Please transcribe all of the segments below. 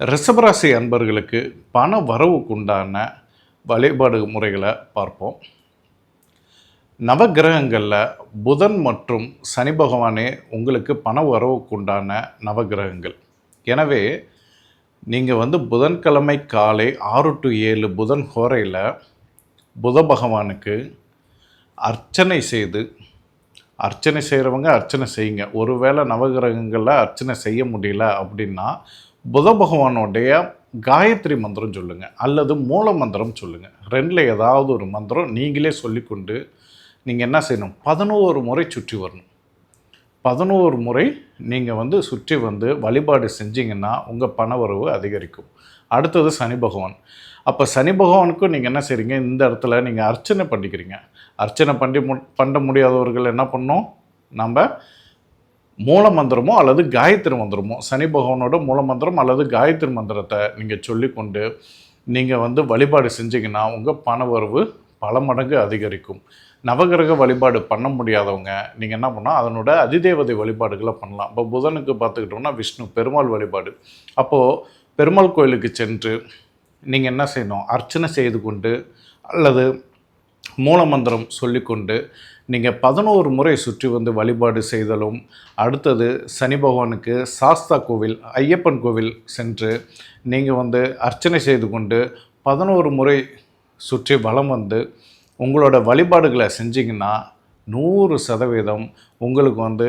ரிஷபராசி அன்பர்களுக்கு பண வரவுக்குண்டான வழிபாடு முறைகளை பார்ப்போம். நவகிரகங்களில் புதன் மற்றும் சனி பகவானே உங்களுக்கு பண வரவுக்குண்டான நவகிரகங்கள். எனவே நீங்கள் வந்து புதன்கிழமை காலை ஆறு டு ஏழு புதன் ஹோரையில் புத பகவானுக்கு அர்ச்சனை செய்து அர்ச்சனை செய்கிறவங்க அர்ச்சனை செய்யுங்க. ஒருவேளை நவகிரகங்களில் அர்ச்சனை செய்ய முடியல அப்படின்னா புத பகவானுடைய காயத்ரி மந்திரம் சொல்லுங்கள் அல்லது மூல மந்திரம் சொல்லுங்கள் ரெண்டில் ஏதாவது ஒரு மந்திரம் நீங்களே சொல்லிக்கொண்டு நீங்கள் என்ன செய்யணும்? பதினோரு முறை சுற்றி வரணும். பதினோரு முறை நீங்கள் வந்து சுற்றி வந்து வழிபாடு செஞ்சீங்கன்னா உங்கள் பணவரவு அதிகரிக்கும். அடுத்தது சனி பகவான். அப்போ சனி பகவானுக்கும் நீங்கள் என்ன செய்கிறீங்க இந்த இடத்துல நீங்கள் அர்ச்சனை பண்ணிக்கிறீங்க. அர்ச்சனை பண்ணி மு பண்ண முடியாதவர்கள் என்ன பண்ணோம் நம்ம மூல மந்திரமோ அல்லது காயத்ரி மந்திரமோ சனி பகவானோட மூல மந்திரம் அல்லது காயத்ரி மந்திரத்தை நீங்கள் சொல்லிக்கொண்டு நீங்கள் வந்து வழிபாடு செஞ்சீங்கன்னா உங்கள் பண வரவு பல மடங்கு அதிகரிக்கும். நவகிரக வழிபாடு பண்ண முடியாதவங்க நீங்கள் என்ன பண்ணால் அதனோட அதிதேவதை வழிபாடுகளை பண்ணலாம். இப்போ புதனுக்கு பார்த்துக்கிட்டோம்னா விஷ்ணு பெருமாள் வழிபாடு. அப்போது பெருமாள் கோயிலுக்கு சென்று நீங்கள் என்ன செய்யணும்? அர்ச்சனை செய்து கொண்டு அல்லது மூலமந்திரம் சொல்லிக்கொண்டு நீங்கள் பதினோரு முறை சுற்றி வந்து வழிபாடு செய்தலும் அடுத்தது சனி பகவானுக்கு சாஸ்தா கோவில் ஐயப்பன் கோவில் சென்று நீங்கள் வந்து அர்ச்சனை செய்து கொண்டு பதினோரு முறை சுற்றி வலம் வந்து உங்களோட வழிபாடுகளை செஞ்சிங்கன்னா நூறு சதவீதம் உங்களுக்கு வந்து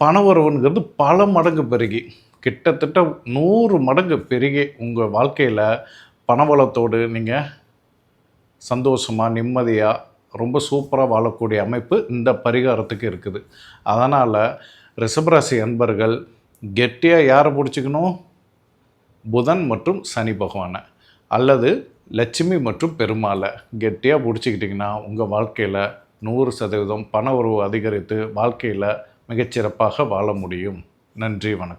பணவரவுங்கிறது பல மடங்கு பெருகி கிட்டத்தட்ட நூறு மடங்கு பெருகி உங்கள் வாழ்க்கையில் பணவளத்தோடு நீங்கள் சந்தோஷமாக நிம்மதியாக ரொம்ப சூப்பராக வாழக்கூடிய அமைப்பு இந்த பரிகாரத்துக்கு இருக்குது. அதனால் ரிஷபராசி அன்பர்கள் கெட்டியாக யாரை பிடிச்சிக்கணும்? புதன் மற்றும் சனி பகவானை. அல்லது லட்சுமி மற்றும் பெருமாளை கெட்டியாக பிடிச்சிக்கிட்டிங்கன்னா உங்கள் வாழ்க்கையில் நூறு சதவீதம் பண உறவு அதிகரித்து வாழ்க்கையில் மிகச்சிறப்பாக வாழ முடியும். நன்றி வணக்கம்.